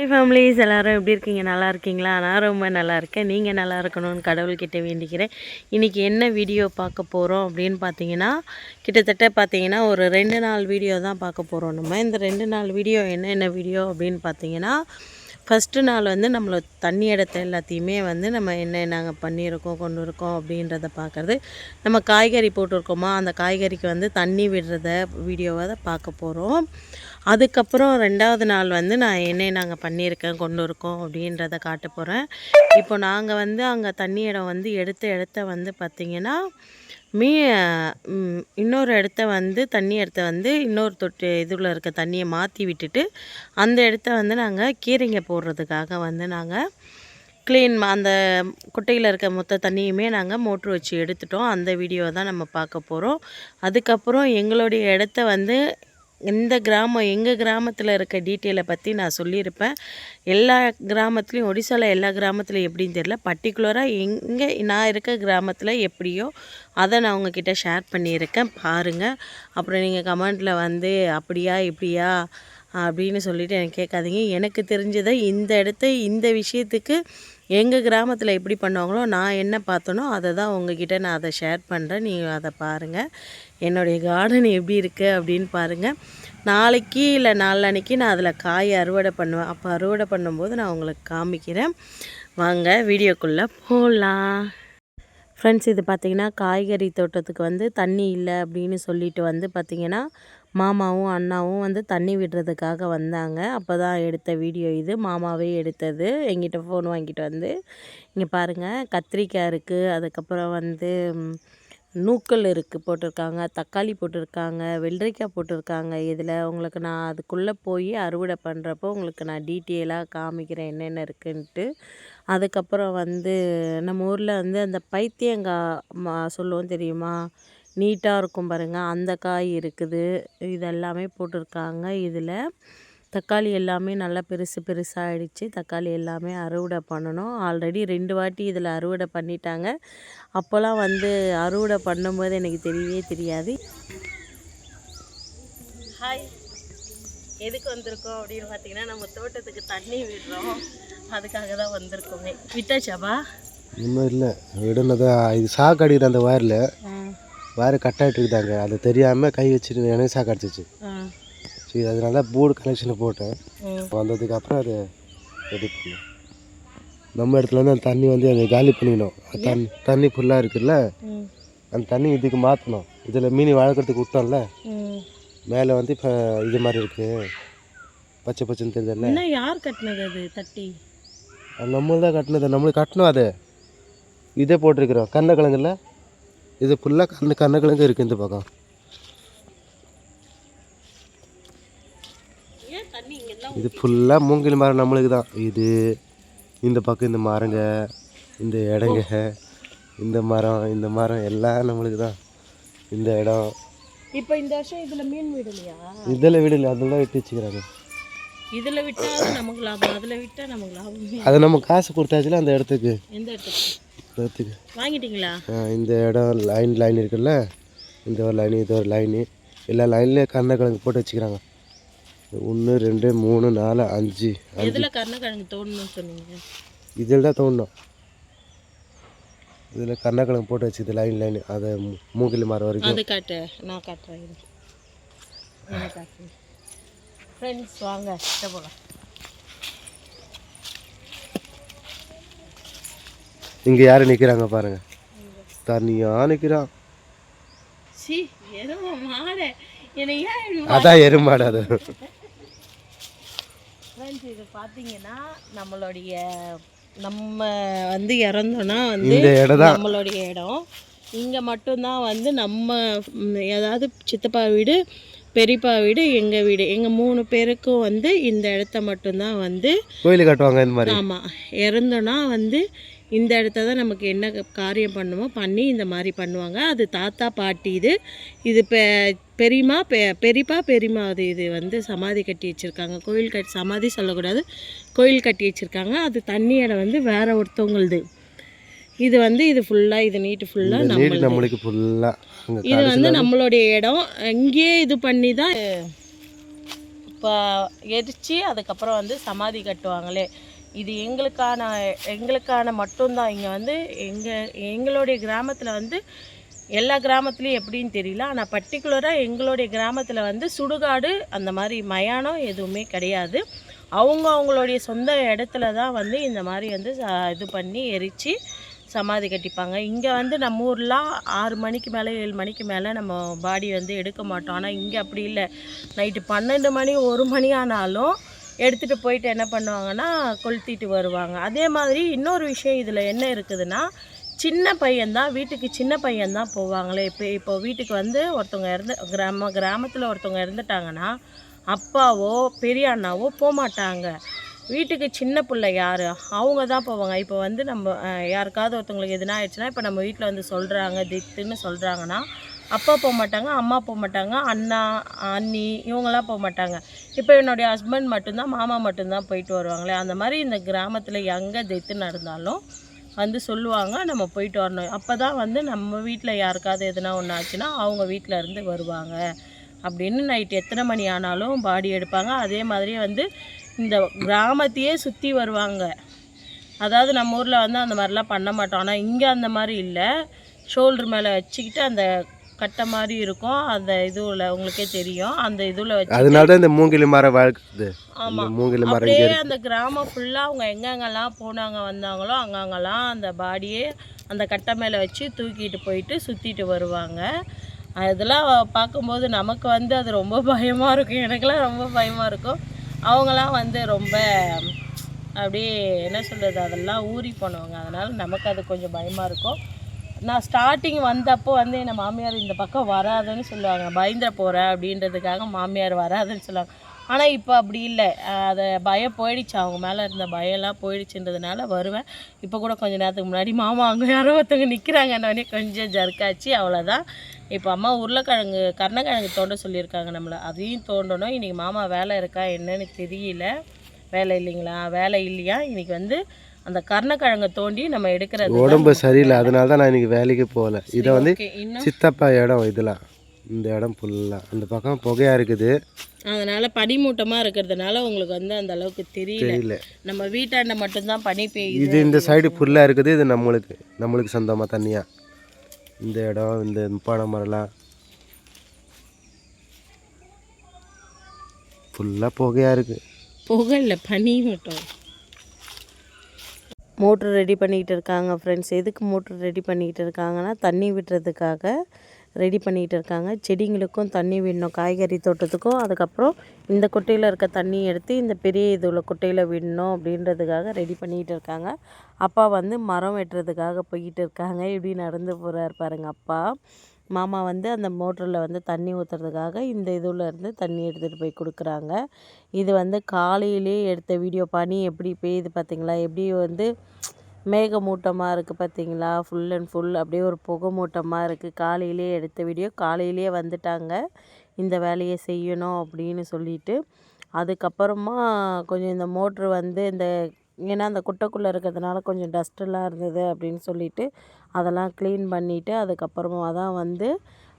High families எல்லாரும் எப்படி இருக்கீங்க? நல்லா இருக்கீங்களா? நான் ரொம்ப நல்லா இருக்கேன். நீங்கள் நல்லா இருக்கணும்னு கடவுள்கிட்ட வேண்டிக்கிறேன். இன்றைக்கி என்ன வீடியோ பார்க்க போகிறோம் அப்படின்னு பார்த்தீங்கன்னா கிட்டத்தட்ட பார்த்தீங்கன்னா ஒரு ரெண்டு நாள் வீடியோ தான் பார்க்க போகிறோம் நம்ம. இந்த ரெண்டு நாள் வீடியோ என்னென்ன வீடியோ அப்படின்னு பார்த்தீங்கன்னா ஃபஸ்ட்டு நாள் வந்து நம்மளை தண்ணி இடத்த எல்லாத்தையுமே வந்து நம்ம என்ன நாங்கள் பண்ணியிருக்கோம் கொண்டு இருக்கோம் அப்படின்றத பார்க்குறது நம்ம காய்கறி போட்டிருக்கோமா அந்த காய்கறிக்கு வந்து தண்ணி விடுறத வீடியோவை தான் பார்க்க போகிறோம் அதுக்கப்புறம் ரெண்டாவது நாள் வந்து நான் என்ன நாங்கள் பண்ணியிருக்கேன் கொண்டு இருக்கோம் அப்படின்றத காட்ட போகிறேன் இப்போ நாங்கள் வந்து அங்கே தண்ணி இடம் வந்து எடுத்த இடத்த வந்து பார்த்திங்கன்னா மீ இன்னொரு இடத்த வந்து தண்ணி இடத்த வந்து இன்னொரு தொட்டு இதில் இருக்க தண்ணியை மாற்றி விட்டுட்டு அந்த இடத்த வந்து நாங்கள் கீரைங்க போடுறதுக்காக வந்து நாங்கள் க்ளீன் அந்த குட்டையில் இருக்க மொத்த தண்ணியுமே நாங்கள் மோட்ரு வச்சு எடுத்துட்டோம். அந்த வீடியோ தான் நம்ம பார்க்க போகிறோம் அதுக்கப்புறம் எங்களுடைய இடத்த வந்து இந்த கிராமம் எங்கள் கிராமத்தில் இருக்க டீட்டெயிலை பற்றி நான் சொல்லியிருப்பேன். எல்லா கிராமத்துலேயும் ஒடிசாவில் எல்லா கிராமத்துலையும் எப்படின்னு தெரியல. பர்டிகுலராக எங்கே நான் இருக்க கிராமத்தில் எப்படியோ அதை நான் உங்ககிட்ட ஷேர் பண்ணியிருக்கேன். பாருங்கள் அப்புறம் நீங்கள் கமெண்ட்டில் வந்து அப்படியா இப்படியா அப்படின்னு சொல்லிட்டு எனக்கு கேட்காதீங்க. எனக்கு தெரிஞ்சதை இந்த இடத்த இந்த விஷயத்துக்கு எங்கள் கிராமத்தில் எப்படி பண்ணுவாங்களோ நான் என்ன பார்த்தனோ அதை தான் உங்ககிட்ட நான் அதை ஷேர் பண்ணுறேன் நீங்கள் அதை பாருங்கள் என்னுடைய கார்டன் எப்படி இருக்குது அப்படின்னு பாருங்கள் நாளைக்கு இல்லை நாளன்னைக்கு நான் அதில் காய் அறுவடை பண்ணுவேன். அப்போ அறுவடை பண்ணும்போது நான் உங்களுக்கு காமிக்கிறேன். வாங்க வீடியோக்குள்ளே போகலாம் ஃப்ரெண்ட்ஸ் இது பார்த்திங்கன்னா காய்கறி தோட்டத்துக்கு வந்து தண்ணி இல்லை அப்படின்னு சொல்லிட்டு வந்து பார்த்திங்கன்னா மாமாவும் அண்ணாவும் வந்து தண்ணி விடுறதுக்காக வந்தாங்க. அப்போ தான் எடுத்த வீடியோ இது. மாமாவே எடுத்தது. எங்கிட்ட ஃபோன் வாங்கிட்டு வந்து இங்கே பாருங்கள் கத்திரிக்காய் இருக்குது அதுக்கப்புறம் வந்து நூக்கல் இருக்குது போட்டிருக்காங்க. தக்காளி போட்டிருக்காங்க. வெள்ளரிக்காய் போட்டிருக்காங்க. இதில் உங்களுக்கு நான் அதுக்குள்ளே போய் அறுவடை பண்ணுறப்போ உங்களுக்கு நான் டீட்டெயிலாக காமிக்கிறேன் என்னென்ன இருக்குன்ட்டு. அதுக்கப்புறம் வந்து நம்ம ஊரில் வந்து அந்த பைத்தியங்காய் மா சொல்லுவோம் தெரியுமா? நீட்டாக இருக்கும் பாருங்கள் அந்த காய் இருக்குது. இதெல்லாமே போட்டிருக்காங்க. இதில் தக்காளி எல்லாமே நல்லா பெருசு பெருசாகிடுச்சு தக்காளி எல்லாமே அறுவடை பண்ணணும். ஆல்ரெடி ரெண்டு வாட்டி இதில் அறுவடை பண்ணிட்டாங்க. அப்போல்லாம் வந்து அறுவடை பண்ணும்போது எனக்கு தெரியவே தெரியாது. ஹாய் எதுக்கு வந்திருக்கோம் அப்படின்னு பார்த்தீங்கன்னா நம்ம தோட்டத்துக்கு தண்ணி விடுறோம். அதுக்காக தான் வந்திருக்கோமே. விட்டாச்சாப்பா இன்னும் இல்லை. விடுனதான் இது சாக்கு அடிக்கிற அந்த வயரில் வயர் கட் ஆகிட்டு அது தெரியாமல் கை வச்சுட்டு எனக்கு சாக்கு அடிச்சிச்சு. சரி அதனால போர்டு கனெக்ஷன் போட்டேன். வந்ததுக்கு அப்புறம் அதை ரெடி பண்ணேன். நம்ம இடத்துல வந்து அந்த தண்ணி வந்து அதை காலி பண்ணிடணும். அது தண்ணி தண்ணி ஃபுல்லாக இருக்குல்ல? அந்த தண்ணி இதுக்கு மாற்றணும் இதில் மீன் வளர்க்குறதுக்கு விட்டோம்ல மேலே வந்து இப்போ இது மாதிரி இருக்குது பச்சை பச்சைன்னு என்ன? யார் கட்டினது அது தட்டி? நம்மளும் தான் கட்டினது. நம்மளுக்கு கட்டணும் அது. இதே போட்டிருக்கிறோம். கண்ணக்கிழங்குல இது ஃபுல்லாக கண்ணு கண்ணக்கிழங்கு இருக்குது இந்த பக்கம். இது ஃபுல்லாக மூங்கில் மரம் நம்மளுக்கு தான். இது இந்த பக்கம் இந்த மரங்க இந்த இடங்க இந்த மரம் இந்த மரம் எல்லாம் நம்மளுக்கு தான். இந்த இடம். இப்போ இந்த வருஷம் இதில் மீன் விடலையா? இதில் விடல அதெல்லாம் விட்டு வச்சுக்கிறாங்க. இதில் விட்டால் நமக்கு லாபம் அதில் விட்டால் நமக்கு லாபம். அதை நம்ம காசு கொடுத்தாச்சுல அந்த இடத்துக்கு. எந்த இடத்துக்கு? இடத்துக்கு வாங்கிட்டீங்களா? இந்த இடம் லைன் லைன் இருக்குல்ல? இந்த ஒரு லைன் இது ஒரு லைனு எல்லா லைன்லேயும் கண்ணக்கிழங்கு போட்டு வச்சுக்கிறாங்க. ஒன்று ரெண்டு மூணு நாலு அஞ்சு எதில் கருணக்கிழங்கு தோண்டணும்னு சொன்னீங்க? இதில் தான் தோண்டணும் இதில் கண்ணக்கிழங்கு போட்டு வச்சுது லைன் லைன் அதை மூங்கில் மரம் வரைக்கும். அது காட்டு. நான் காட்டுறேன். ஃப்ரெண்ட்ஸ் வாங்க. போகலாம் இங்கே யார் நிற்கிறாங்க பாருங்க. தனியாக நிற்கிறான் ஏன் இப்படி அதான் எருமாடு அது. இது பார்த்தீங்கன்னா நம்மளுடைய நம்ம வந்து இறந்தோன்னா வந்து நம்மளுடைய இடம். இங்கே மட்டும்தான் வந்து நம்ம ஏதாவது சித்தப்பா வீடு பெரியப்பா வீடு எங்கள் வீடு. எங்கள் மூணு பேருக்கும் வந்து இந்த இடத்த மட்டும்தான் வந்து கோயில் கட்டுவாங்க இந்த மாதிரி? ஆமாம் இறந்தோன்னா வந்து இந்த இடத்த தான் நமக்கு என்ன காரியம் பண்ணுமோ பண்ணி இந்த மாதிரி பண்ணுவாங்க. அது தாத்தா பாட்டி இது. இது பெ பெரியம்மா பெ பெரியப்பா பெரியம்மா அது இது வந்து சமாதி கட்டி வச்சுருக்காங்க. கோயில் கட்டி சமாதி சொல்லக்கூடாது. கோயில் கட்டி வச்சுருக்காங்க. அது தண்ணி இடம் வந்து வேற ஒருத்தவங்களுது. இது வந்து இது ஃபுல்லாக இது நீட்டு ஃபுல்லாக நம்ம நம்மளுக்கு ஃபுல்லாக இது வந்து நம்மளுடைய இடம். இங்கேயே இது பண்ணி தான் இப்போ எரித்து அதுக்கப்புறம் வந்து சமாதி கட்டுவாங்களே. இது எங்களுக்கான எங்களுக்கான மட்டும்தான். இங்கே வந்து எங்கள் எங்களுடைய கிராமத்தில் வந்து எல்லா கிராமத்துலேயும் எப்படின்னு தெரியல. ஆனால் பர்டிகுலராக எங்களுடைய கிராமத்தில் வந்து சுடுகாடு அந்த மாதிரி மயானம் எதுவுமே கிடையாது. அவங்க அவங்களுடைய சொந்த இடத்துல தான் வந்து இந்த மாதிரி வந்து இது பண்ணி எரித்து சமாதி கட்டிப்பாங்க. இங்கே வந்து நம்ம ஊர்லாம் ஆறு மணிக்கு மேலே ஏழு மணிக்கு மேலே நம்ம பாடி வந்து எடுக்க மாட்டோம். ஆனால் இங்கே அப்படி இல்லை. நைட்டு பன்னெண்டு மணி ஒரு மணி ஆனாலும் எடுத்துகிட்டு போயிட்டு என்ன பண்ணுவாங்கன்னா கொளுத்திட்டு வருவாங்க. அதே மாதிரி இன்னொரு விஷயம் இதில் என்ன இருக்குதுன்னா சின்ன பையன்தான் வீட்டுக்கு சின்ன பையன்தான் போவாங்களே. இப்போ இப்போ வீட்டுக்கு வந்து ஒருத்தவங்க இறந்து கிராம கிராமத்தில் ஒருத்தவங்க இறந்துட்டாங்கன்னா அப்பாவோ பெரிய அண்ணாவோ போக மாட்டாங்க வீட்டுக்கு சின்ன பிள்ளை யார்? அவங்க தான் போவாங்க. இப்போ வந்து நம்ம யாருக்காவது ஒருத்தவங்களுக்கு எதுனா ஆயிடுச்சுன்னா இப்போ நம்ம வீட்டில் வந்து சொல்கிறாங்க தித்துன்னு சொல்கிறாங்கன்னா அப்பா போக மாட்டாங்க அம்மா போக மாட்டாங்க அண்ணா அண்ணி இவங்கெல்லாம் போக மாட்டாங்க. இப்போ என்னுடைய ஹஸ்பண்ட் மட்டும்தான் மாமா மட்டும்தான் போயிட்டு வருவாங்களே. அந்த மாதிரி இந்த கிராமத்தில் எங்கே டெத்து நடந்தாலும் வந்து சொல்லுவாங்க நம்ம போயிட்டு வரணும். அப்போ தான் வந்து நம்ம வீட்டில் யாருக்காவது எதுனா ஒன்று ஆச்சுன்னா அவங்க வீட்டில் இருந்து வருவாங்க. அப்படின்னு நைட் எத்தனை மணி ஆனாலும் பாடி எடுப்பாங்க. அதே மாதிரி வந்து இந்த கிராமத்தையே சுற்றி வருவாங்க. அதாவது நம்ம ஊரில் வந்து அந்த மாதிரிலாம் பண்ண மாட்டோம். ஆனால் இங்கே அந்த மாதிரி இல்லை. ஷோல்டர் மேலே வச்சுக்கிட்டு அந்த கட்டை மாதிரி இருக்கும். அந்த இதுவில் உங்களுக்கே தெரியும். அந்த இதில் வச்சு அதனால தான் இந்த மூங்கிலி மரம் வளர்க்குது. ஆமாம் மூங்கிலி மரம் அப்படியே அந்த கிராமம் ஃபுல்லாக அவங்க எங்கெங்கெல்லாம் போனாங்க வந்தாங்களோ அங்கங்கெல்லாம் அந்த பாடியே அந்த கட்டை மேலே வச்சு தூக்கிட்டு போயிட்டு சுற்றிட்டு வருவாங்க. அதெல்லாம் பார்க்கும்போது நமக்கு வந்து அது ரொம்ப பயமாக இருக்கும். எனக்கெல்லாம் ரொம்ப பயமாக இருக்கும். அவங்களாம் வந்து ரொம்ப அப்படியே என்ன சொல்கிறது அதெல்லாம் ஊறி போனவங்க. அதனால் நமக்கு அது கொஞ்சம் பயமாக இருக்கும். நான் ஸ்டார்டிங் வந்தப்போ வந்து என் மாமியார் இந்த பக்கம் வராதுன்னு சொல்லுவாங்க. பயந்துட போகிறேன் அப்படின்றதுக்காக மாமியார் வராதுன்னு சொல்லுவாங்க. ஆனால் இப்போ அப்படி இல்லை. அதை பயம் போயிடுச்சு. அவங்க மேலே இருந்த பயம்லாம் போயிடுச்சுன்றதுனால வருவேன். இப்போ கூட கொஞ்ச நேரத்துக்கு முன்னாடி மாமா அங்கே யாரோ ஒருத்தவங்க நிற்கிறாங்கன்னே கொஞ்சம் ஜர்க்காச்சு அவ்வளோதான் இப்போ அம்மா உருளைக்கிழங்கு கருணக்கிழங்கு தோண்ட சொல்லியிருக்காங்க நம்மளை. அதையும் தோண்டணும். இன்றைக்கி மாமா வேலை இருக்கா என்னன்னு தெரியல. வேலை இல்லைங்களா? வேலை இல்லையா? இன்றைக்கி வந்து அந்த கருணக்கிழங்கை தோண்டி நம்ம எடுக்கிறது உடம்பு சரியில்லை. அதனால தான் நான் இன்னைக்கு வேலைக்கு போகல. இதை வந்து சித்தப்பா இடம் இதெல்லாம். இந்த இடம் ஃபுல்லாக அந்த பக்கம் புகையாக இருக்குது. அதனால பனிமூட்டமாக இருக்கிறதுனால உங்களுக்கு வந்து அந்த அளவுக்கு தெரியல. நம்ம வீட்டாண்ட மட்டும்தான் பனி பெய்யுது. இது இந்த சைடு ஃபுல்லாக இருக்குது. இது நம்மளுக்கு. நம்மளுக்கு சொந்தமாக தனியாக இந்த இடம் இந்த முப்பான மரம்லாம். ஃபுல்லாக புகையாக இருக்குது புகழில் பனி மட்டும். மோட்ரு ரெடி பண்ணிக்கிட்டு இருக்காங்க ஃப்ரெண்ட்ஸ் எதுக்கு மோட்ரு ரெடி பண்ணிக்கிட்டு இருக்காங்கன்னா தண்ணி விடுறதுக்காக ரெடி பண்ணிகிட்டு இருக்காங்க. செடிங்களுக்கும் தண்ணி விடணும் காய்கறி தோட்டத்துக்கும். அதுக்கப்புறம் இந்த குட்டையில் இருக்க தண்ணி எடுத்து இந்த பெரிய இதில் குட்டையில் விடணும் அப்படின்றதுக்காக ரெடி பண்ணிக்கிட்டு இருக்காங்க. அப்பா வந்து மரம் வெட்டுறதுக்காக போய்கிட்டு இருக்காங்க. இப்படி நடந்து போகிறாரு பாருங்க அப்பா. மாமா வந்து அந்த மோட்டரில் வந்து தண்ணி ஊற்றுறதுக்காக இந்த இதுல இருந்து தண்ணி எடுத்துகிட்டு போய் கொடுக்குறாங்க. இது வந்து காலையிலே எடுத்த வீடியோ பனி எப்படி பெய்யுது பார்த்தீங்களா எப்படி வந்து மேகமூட்டமாக இருக்குது பார்த்தீங்களா ஃபுல் அண்ட் ஃபுல் அப்படியே ஒரு புகை மூட்டமாக இருக்குது காலையிலே எடுத்த வீடியோ காலையிலே வந்துட்டாங்க. இந்த வேலையை செய்யணும் அப்படின்னு சொல்லிட்டு. அதுக்கப்புறமா கொஞ்சம் இந்த மோட்ரு வந்து இந்த ஏன்னா அந்த குட்டைக்குள்ளே இருக்கிறதுனால கொஞ்சம் டஸ்ட்டெல்லாம் இருந்தது அப்படின்னு சொல்லிட்டு அதெல்லாம் க்ளீன் பண்ணிவிட்டு அதுக்கப்புறமா தான் வந்து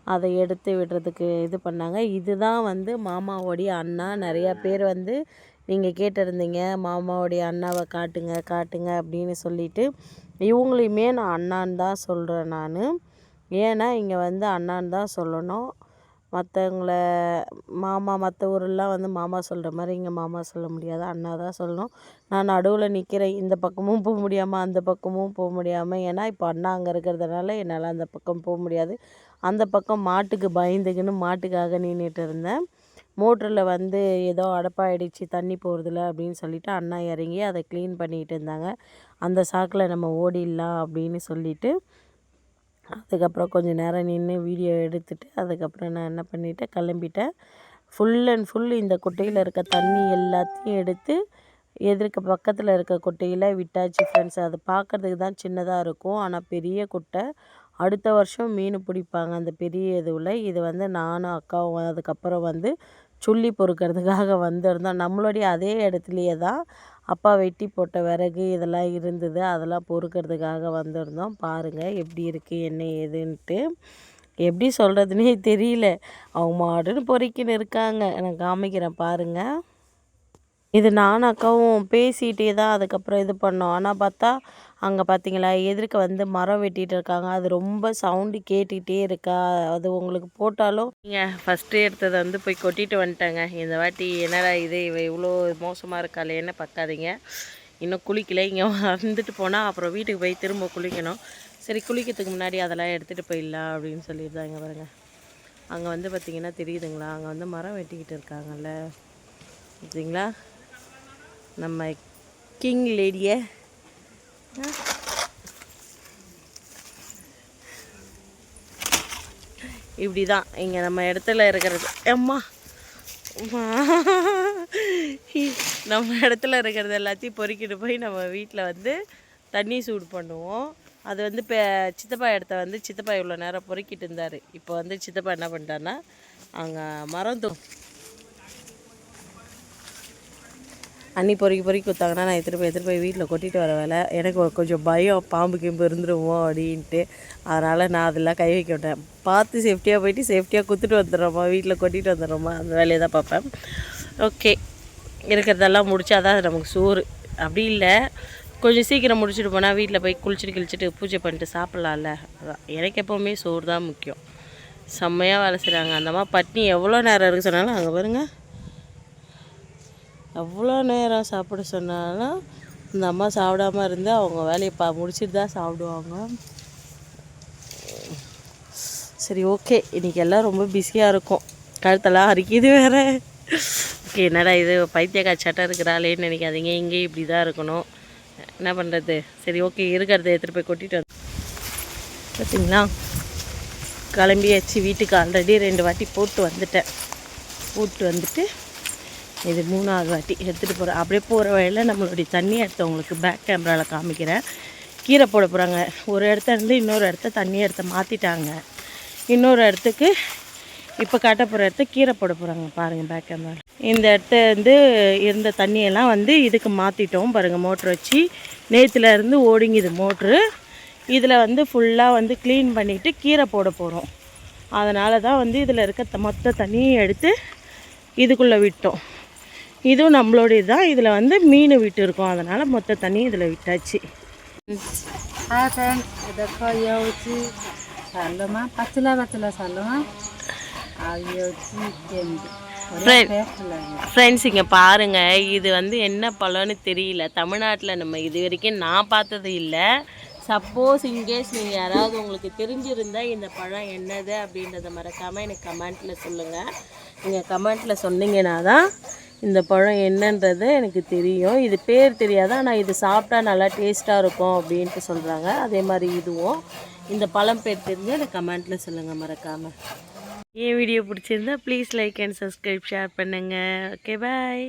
அதை எடுத்து விடுறதுக்கு இது பண்ணாங்க. இதுதான் வந்து மாமாவோடைய அண்ணா. நிறையா பேர் வந்து நீங்கள் கேட்டிருந்தீங்க மாமாவுடைய அண்ணாவை காட்டுங்க காட்டுங்க அப்படின்னு சொல்லிட்டு இவங்களையுமே நான் அண்ணான்னு தான் சொல்கிறேன் நான். ஏன்னா இங்கே வந்து அண்ணான்னு தான் சொல்லணும். மற்றவங்கள மாமா மற்ற ஊரெல்லாம் வந்து மாமா சொல்கிற மாதிரி இங்கே மாமா சொல்ல முடியாது அண்ணா தான் சொல்லணும். நான் நடுவில் நிற்கிறேன் இந்த பக்கமும் போக முடியாமல் அந்த பக்கமும் போக முடியாமல் ஏன்னா இப்போ அண்ணா அங்கே இருக்கிறதுனால என்னால் அந்த பக்கம் போக முடியாது. அந்த பக்கம் மாட்டுக்கு பயந்துக்குன்னு மாட்டுக்காக நின்றுட்டு இருந்தேன். மோட்டரில் வந்து ஏதோ அடப்பாயிடுச்சு தண்ணி போகிறதில்ல அப்படின்னு சொல்லிவிட்டு அண்ணா இறங்கி அதை க்ளீன் பண்ணிகிட்டு இருந்தாங்க. அந்த சாக்கில் நம்ம ஓடிடலாம் அப்படின்னு சொல்லிவிட்டு அதுக்கப்புறம் கொஞ்சம் நேரம் நின்று வீடியோ எடுத்துட்டு அதுக்கப்புறம் நான் என்ன பண்ணிட்டேன் கிளம்பிட்டேன். ஃபுல் அண்ட் ஃபுல் இந்த குட்டையில் இருக்க தண்ணி எல்லாத்தையும் எடுத்து எதிர்க்க பக்கத்தில் இருக்க குட்டையில் விட்டாச்சு ஃப்ரெண்ட்ஸ் அது பார்க்குறதுக்கு தான் சின்னதாக இருக்கும் ஆனால் பெரிய குட்டை. அடுத்த வருஷம் மீன் பிடிப்பாங்க அந்த பெரிய இதுவில். இது வந்து நானும் அக்காவும் அதுக்கப்புறம் வந்து சுள்ளி பொறுக்கிறதுக்காக வந்திருந்தோம். நம்மளுடைய அதே இடத்துலையே தான் அப்பா வெட்டி போட்ட விறகு இதெல்லாம் இருந்தது. அதெல்லாம் பொறுக்கிறதுக்காக வந்திருந்தோம். பாருங்கள் எப்படி இருக்குது என்ன ஏதுன்ட்டு. எப்படி சொல்கிறதுனே தெரியல. அவங்க மாடுன்னு பொறுக்கின்னு இருக்காங்க. நான் காமிக்கிறேன் பாருங்கள் இது நானும் அக்காவும் பேசிகிட்டே தான் அதுக்கப்புறம் இது பண்ணோம். ஆனால் பார்த்தா அங்கே பார்த்தீங்களா எதிர்க்க வந்து மரம் வெட்டிகிட்டு இருக்காங்க. அது ரொம்ப சவுண்டு கேட்டுக்கிட்டே இருக்கா. அது உங்களுக்கு போட்டாலும் நீங்கள் ஃபஸ்ட்டு எடுத்ததை வந்து போய் கொட்டிட்டு வந்துட்டேங்க. இந்த வாட்டி என்னடா இது? இவ இவ்வளோ மோசமாக இருக்காளேன்னு பார்க்காதீங்க. இன்னும் குளிக்கல. இங்கே வந்துட்டு போனால் அப்புறம் வீட்டுக்கு போய் திரும்ப குளிக்கணும். சரி குளிக்கிறதுக்கு முன்னாடி அதெல்லாம் எடுத்துகிட்டு போயிடலாம் அப்படின்னு சொல்லியிருந்தாங்க பாருங்க. அங்கே வந்து பார்த்தீங்கன்னா தெரியுதுங்களா? அங்கே வந்து மரம் வெட்டிக்கிட்டு இருக்காங்கல்ல. பார்த்தீங்களா நம்ம கிங் லேடியை இப்படி தான் இங்கே நம்ம இடத்துல இருக்கிறது. அம்மா. அம்மா. நம்ம இடத்துல இருக்கிறது எல்லாத்தையும் பொறுக்கிட்டு போய் நம்ம வீட்டில் வந்து தண்ணி சூடு பண்ணுவோம். அது வந்து இப்போ சித்தப்பா இடத்த வந்து சித்தப்பா இவ்வளோ நேரம் பொறுக்கிட்டு இருந்தார். இப்போ வந்து சித்தப்பா என்ன பண்ணிட்டான்னா அங்கே மரம் தூ அன்னி பொறுக்கி பொறுக்கி கொடுத்தாங்கன்னா நான் எடுத்துகிட்டு போய் எடுத்துகிட்டு போய் வீட்டில் கொட்டிட்டு வர வேலை. எனக்கு கொஞ்சம் பயம் பாம்பு கிம்பு இருந்துருவோம் அப்படின்ட்டு. அதனால் நான் அதெல்லாம் கை வைக்க விட்டேன் பார்த்து சேஃப்டியாக போயிட்டு சேஃப்டியாக கொடுத்துட்டு வந்துடுறோமா வீட்டில் கொட்டிட்டு வந்துடுறோமா அந்த வேலையை தான் பார்ப்பேன். ஓகே இருக்கிறதெல்லாம் முடிச்சாதான் அது நமக்கு சோறு. அப்படி இல்லை கொஞ்சம் சீக்கிரம் முடிச்சுட்டு போனால் வீட்டில் போய் குளிச்சுட்டு கிழிச்சிட்டு பூஜை பண்ணிட்டு சாப்பிட்லாம்ல. அதான் எனக்கு எப்போவுமே சோறு தான் முக்கியம். செம்மையாக வேலை செய்கிறாங்க அந்தம்மா பட்னி எவ்வளோ நேரம் இருக்கு சொன்னாலும் அங்கே பாருங்கள் எவ்வளோ நேரம் சாப்பிட சொன்னாலும் இந்த அம்மா சாப்பிடாம இருந்து அவங்க வேலையை பா முடிச்சுட்டு தான் சாப்பிடுவாங்க. சரி ஓகே. இன்றைக்கி எல்லாம் ரொம்ப பிஸியாக இருக்கும். கழுத்தெல்லாம் அரிக்கிது வேற. ஓகே என்னடா இது? பைத்தியக்கா சட்டை இருக்கிறாளேன்னு நினைக்காதீங்க. இங்கேயும் இப்படி தான் இருக்கணும். என்ன பண்ணுறது சரி ஓகே. இருக்கிறத எடுத்துகிட்டு போய் கொட்டிட்டு வந்து பார்த்தீங்களா கிளம்பியாச்சு. வீட்டுக்கு ஆல்ரெடி ரெண்டு வாட்டி போட்டு வந்துட்டேன். போட்டு வந்துட்டு இது மூணாவது வாட்டி எடுத்துகிட்டு போகிறேன் அப்படியே போகிற வழியில் நம்மளுடைய தண்ணியை எடுத்த உங்களுக்கு பேக் கேமராவில் காமிக்கிறேன். கீரை போட போகிறாங்க ஒரு இடத்த இருந்து இன்னொரு இடத்த தண்ணி எடுத்து மாற்றிட்டாங்க இன்னொரு இடத்துக்கு இப்போ காட்ட போகிற இடத்த கீரை போட போகிறாங்க பாருங்கள் பேக் கேமரா இந்த இடத்த வந்து இருந்த தண்ணியெல்லாம் வந்து இதுக்கு மாற்றிட்டோம் பாருங்கள் மோட்ரு வச்சு. நேற்றுல இருந்து ஓடிங்குது மோட்ரு இதில் வந்து ஃபுல்லாக வந்து க்ளீன் பண்ணிவிட்டு கீரை போட போகிறோம் அதனால தான் வந்து இதில் இருக்க மொத்த தண்ணியும் எடுத்து இதுக்குள்ளே விட்டோம். இதுவும் நம்மளுடைய தான் இதில் வந்து மீன் விட்டு இருக்கோம். அதனால் மொத்த தண்ணி இதில் விட்டாச்சு. ଦେଖ ଇଏ ହେଉଛି ସାଲମା ପାଚିଲା ପାଚିଲା ସାଲମା ଆଉ ଇଏ ହେଉଛି କେମିତି ஃப்ரெண்ட்ஸ் இங்கே பாருங்கள் இது வந்து என்ன பழம்னு தெரியல. தமிழ்நாட்டில் நம்ம இது வரைக்கும் நான் பார்த்தது இல்லை. சப்போஸ் இன்கேஸ் நீங்கள் யாராவது உங்களுக்கு தெரிஞ்சிருந்தால் இந்த பழம் என்னது அப்படின்றத மறக்காமல் எனக்கு கமெண்ட்டில் சொல்லுங்கள் நீங்கள் கமெண்ட்டில் சொன்னீங்கன்னா தான் இந்த பழம் என்னன்றது எனக்கு தெரியும். இது பேர் தெரியாது ஆனால் இது சாப்பிட்டா நல்லா டேஸ்ட்டாக இருக்கும் அப்படின்ட்டு சொல்கிறாங்க அதே மாதிரி இதுவும். இந்த பழம் பேர் தெரிஞ்சு எனக்கு கமெண்ட்டில் சொல்லுங்கள் மறக்காமல் என் வீடியோ பிடிச்சிருந்தா please like and subscribe share பண்ணுங்கள் ஓகே பாய்